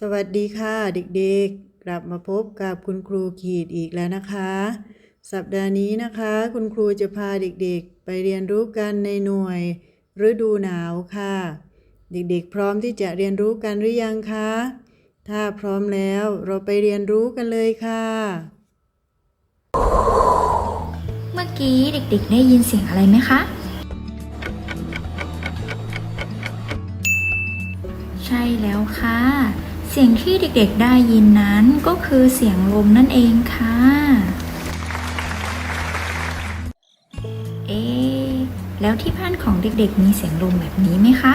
สวัสดีค่ะเด็กๆ กลับมาพบกับคุณครูขีดอีกแล้วนะคะ สัปดาห์นี้นะคะ คุณครูจะพาเด็กๆ ไปเรียนรู้กันในหน่วย ฤดูหนาวค่ะ เด็กๆ พร้อมที่จะเรียนรู้กันหรือยังคะ ถ้าพร้อมแล้วเราไปเรียนรู้กันเลยค่ะ เมื่อกี้เด็กๆ ได้ยินเสียงอะไรไหมคะ ใช่แล้วค่ะ เสียงที่เด็กๆได้ยินนั้นก็คือเสียงลมนั่นเองค่ะ เอ๊แล้วที่บ้านของเด็กๆ มีเสียงลมแบบนี้ไหมคะ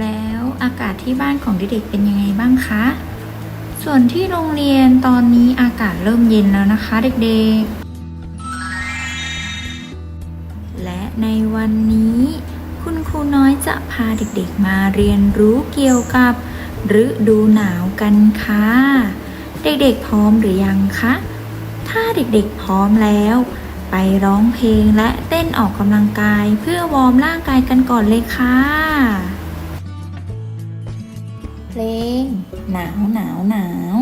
แล้วอากาศที่บ้านของเด็กๆ เป็นยังไงบ้างคะ ส่วนที่โรงเรียนตอนนี้อากาศเริ่มเย็นแล้วนะคะ เด็กๆ ในวันนี้ คุณครูน้อยจะพาเด็กๆมาเรียนรู้เกี่ยวกับฤดูหนาวกันค่ะ เด็กๆพร้อมหรือยังคะ ถ้าเด็กๆพร้อมแล้ว ไปร้องเพลงและเต้นออกกำลังกายเพื่อวอร์มร่างกายกันก่อนเลยค่ะ เพลง หนาวหนาวหนาว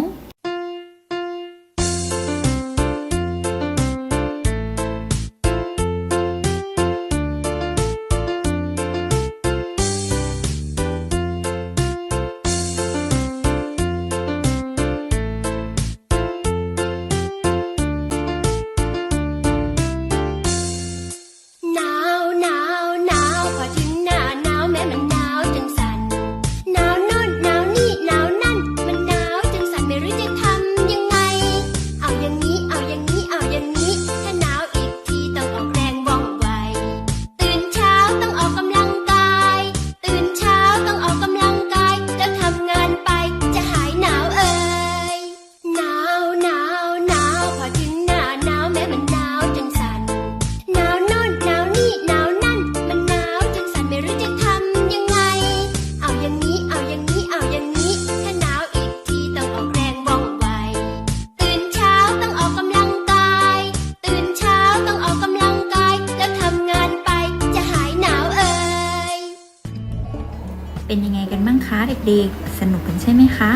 เด็กๆ สนุกกันใช่ไหมคะ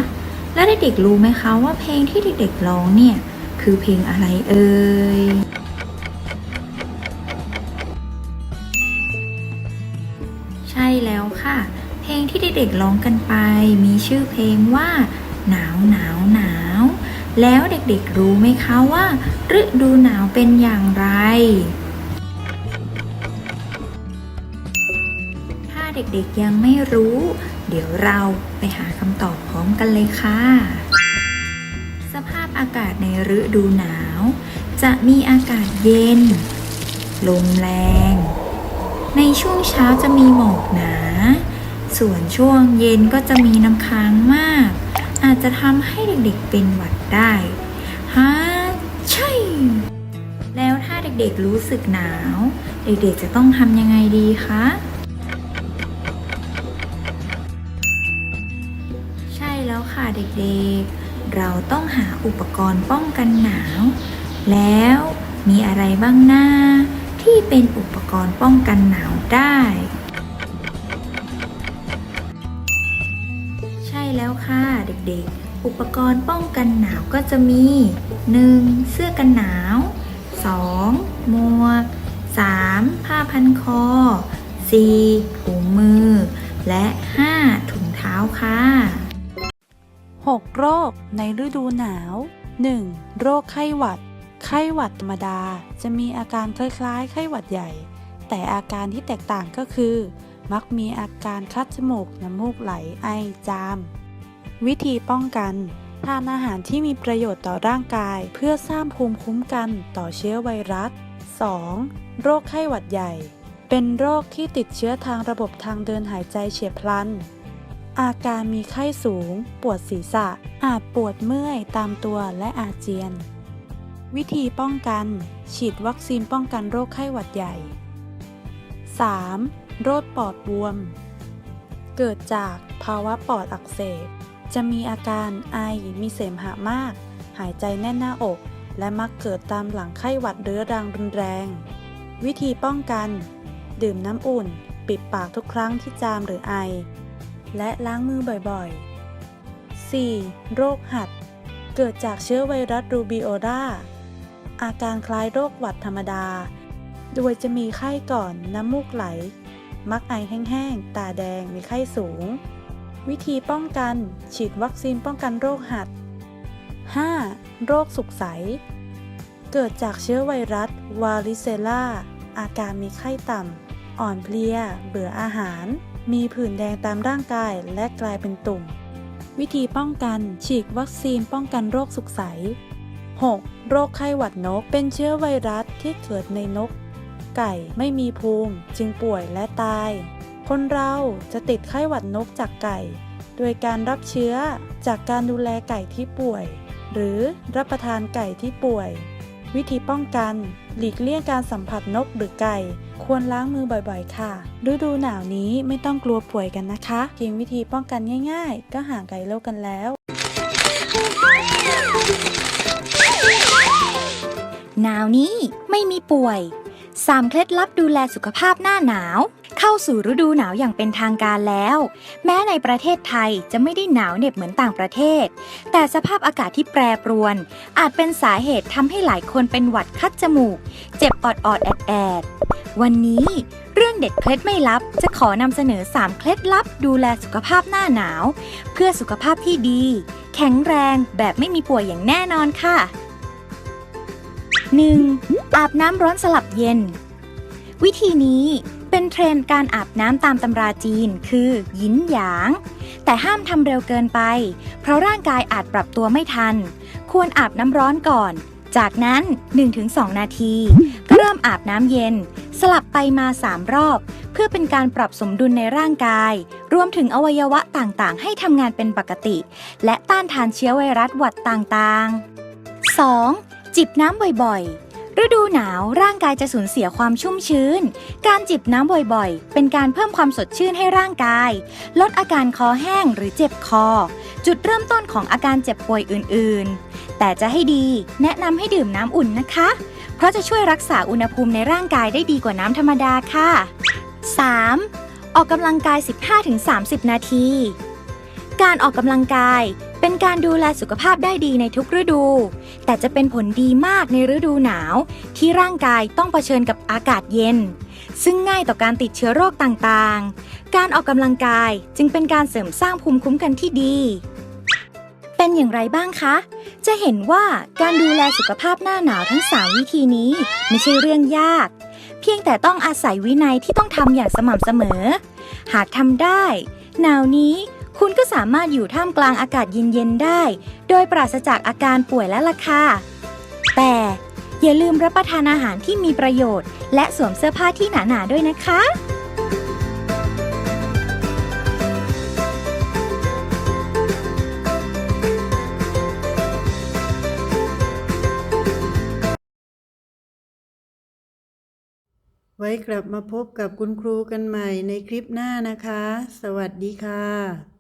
แล้วเด็กๆรู้ไหมคะว่าเพลงที่เด็กๆร้องเนี่ย คือเพลงอะไรเอ่ยใช่แล้วค่ะ เพลงที่เด็กๆร้องกันไป มีชื่อเพลงว่า หนาวหนาวหนาว แล้วเด็กๆรู้ไหมคะว่า ฤดูหนาวเป็นอย่างไรถ้าเด็กๆยังไม่รู้ เดี๋ยวเราไปหาคำตอบพร้อมกันเลยค่ะ สภาพอากาศในฤดูหนาว จะมีอากาศเย็น ลมแรง ในช่วงเช้าจะมีหมอกหนา ส่วนช่วงเย็นก็จะมีน้ำค้างมาก อาจจะทำให้เด็กๆเป็นหวัดได้ฮะใช่ แล้วถ้าเด็กๆรู้สึกหนาว เด็กๆจะต้องทำยังไงดีคะ ค่ะเด็กๆ เราต้องหาอุปกรณ์ป้องกันหนาว แล้วมีอะไรบ้างหน้าที่เป็นอุปกรณ์ป้องกันหนาวได้ ใช่แล้วค่ะเด็กๆ อุปกรณ์ป้องกันหนาวก็จะมี 1. เสื้อกันหนาว 2. หมวก 3. ผ้าพันคอ 4. ถุงมือ และ 5. ถุงเท้าค่ะ 6 โรคในฤดูหนาว 1. โรคไข้หวัด ไข้หวัดธรรมดาจะมีอาการคล้ายๆ ไข้หวัดใหญ่ แต่อาการที่แตกต่างก็คือ มักมีอาการคัดจมูก น้ำมูกไหล ไอ จาม วิธีป้องกัน ทานอาหารที่มีประโยชน์ต่อร่างกาย เพื่อสร้างภูมิคุ้มกันต่อเชื้อไวรัส 2. โรคไข้หวัดใหญ่ เป็นโรคที่ติดเชื้อทางระบบทางเดินหายใจเฉียบพลัน อาการมีไข้สูง ปวดศีรษะ อาจปวดเมื่อยตามตัวและอาเจียน วิธีป้องกัน ฉีดวัคซีนป้องกันโรคไข้หวัดใหญ่ 3. โรคปอดบวม เกิดจากภาวะปอดอักเสบ จะมีอาการไอ มีเสมหะมาก หายใจแน่นหน้าอก และมักเกิดตามหลังไข้หวัดเรื้อรังรุนแรง วิธีป้องกัน ดื่มน้ำอุ่น ปิดปากทุกครั้งที่จามหรือไอ และล้างมือบ่อยๆ 4. โรคหัด เกิดจากเชื้อไวรัสรูบิโอลาอาการคล้ายโรคหวัดธรรมดา โดยจะมีไข้ก่อนน้ำมูกไหล มักไอแห้งๆ ตาแดง มีไข้สูง วิธีป้องกัน ฉีดวัคซีนป้องกันโรคหัด 5. โรคสุกใส เกิดจากเชื้อไวรัสวาริเซลาอาการมีไข้ต่ำ อ่อนเพลีย เบื่ออาหาร มีผื่นแดงตามร่างกายและกลายเป็นตุ่ม วิธีป้องกันฉีดวัคซีนป้องกันโรคสุกใส 6. โรคไข้หวัดนกเป็นเชื้อไวรัสที่เกิดในนก ไก่ไม่มีภูมิจึงป่วยและตาย คนเราจะติดไข้หวัดนกจากไก่ โดยการรับเชื้อจากการดูแลไก่ที่ป่วย หรือรับประทานไก่ที่ป่วย วิธีป้องกัน หลีกเลี่ยงการสัมผัสนกหรือไก่ควรล้างมือบ่อยๆ ค่ะ ฤดูหนาวนี้ไม่ต้องกลัวป่วยกันนะคะ เพียงวิธีป้องกันง่ายๆ ก็ห่างไกลโรคกันแล้ว หนาวนี้ไม่มีป่วย 3 เคล็ดลับดูแลสุขภาพหน้าหนาว เข้าสู่ฤดูหนาวอย่างเป็นทางการแล้ว แม้ในประเทศไทยจะไม่ได้หนาวเหน็บเหมือนต่างประเทศ แต่สภาพอากาศที่แปรปรวน อาจเป็นสาเหตุทำให้หลายคนเป็นหวัดคัดจมูก เจ็บออดออดแอดแอดวันนี้เรื่องเด็ดเคล็ดไม่ลับ จะขอนำเสนอ 3 เคล็ดลับ ดูแลสุขภาพหน้าหนาว เพื่อสุขภาพที่ดี แข็งแรงแบบไม่มีป่วยอย่างแน่นอนค่ะ 1. อาบน้ำร้อนสลับเย็น วิธีนี้ เป็นเทรนด์การอาบน้ำตามตำราจีน คือหยินหยาง แต่ห้ามทำเร็วเกินไป เพราะร่างกายอาจปรับตัวไม่ทัน ควรอาบน้ำร้อนก่อน จากนั้น 1-2 นาทีก็เริ่มอาบน้ำเย็น สลับไปมา 3 รอบ เพื่อเป็นการปรับสมดุลในร่างกาย รวมถึงอวัยวะต่างๆ ให้ทำงานเป็นปกติ และต้านทานเชื้อไวรัสหวัดต่างๆ 2. จิบน้ำบ่อยๆ ฤดูหนาวร่างกายจะสูญเสียความชุ่มชื้น การจิบน้ำบ่อยๆ เป็นการเพิ่มความสดชื่นให้ร่างกาย ลดอาการคอแห้งหรือเจ็บคอ จุดเริ่มต้นของอาการเจ็บป่วยอื่นๆ แต่จะให้ดีแนะนำให้ดื่มน้ำอุ่นนะคะ เพราะจะช่วยรักษาอุณหภูมิในร่างกายได้ดีกว่าน้ำธรรมดาค่ะ 3. ออกกำลังกาย 15-30 นาที การออกกำลังกายเป็นการดูแลสุขภาพได้ดีในทุกฤดู แต่จะเป็นผลดีมากในฤดูหนาว ที่ร่างกายต้องเผชิญกับอากาศเย็น ซึ่งง่ายต่อการติดเชื้อโรคต่างๆ การออกกำลังกายจึงเป็นการเสริมสร้างภูมิคุ้มกันที่ดี เป็นอย่างไรบ้างคะ จะเห็นว่าการดูแลสุขภาพหน้าหนาวทั้ง 3 วิธีนี้ ไม่ใช่เรื่องยาก เพียงแต่ต้องอาศัยวินัยที่ต้องทำอย่างสม่ำเสมอ หากทำได้ หนาวนี้คุณก็สามารถอยู่ท่ามกลางอากาศเย็นๆได้ ดยปราศจากอาการป่วยและล่ะค่ะแต่อย่าลืมรับประทานอาหารที่มีประโยชน์ และสวมเสื้อผ้าที่หนาๆด้วยนะคะ ไว้กลับมาพบกับคุณครูกันใหม่ในคลิปหน้านะคะ สวัสดีค่ะ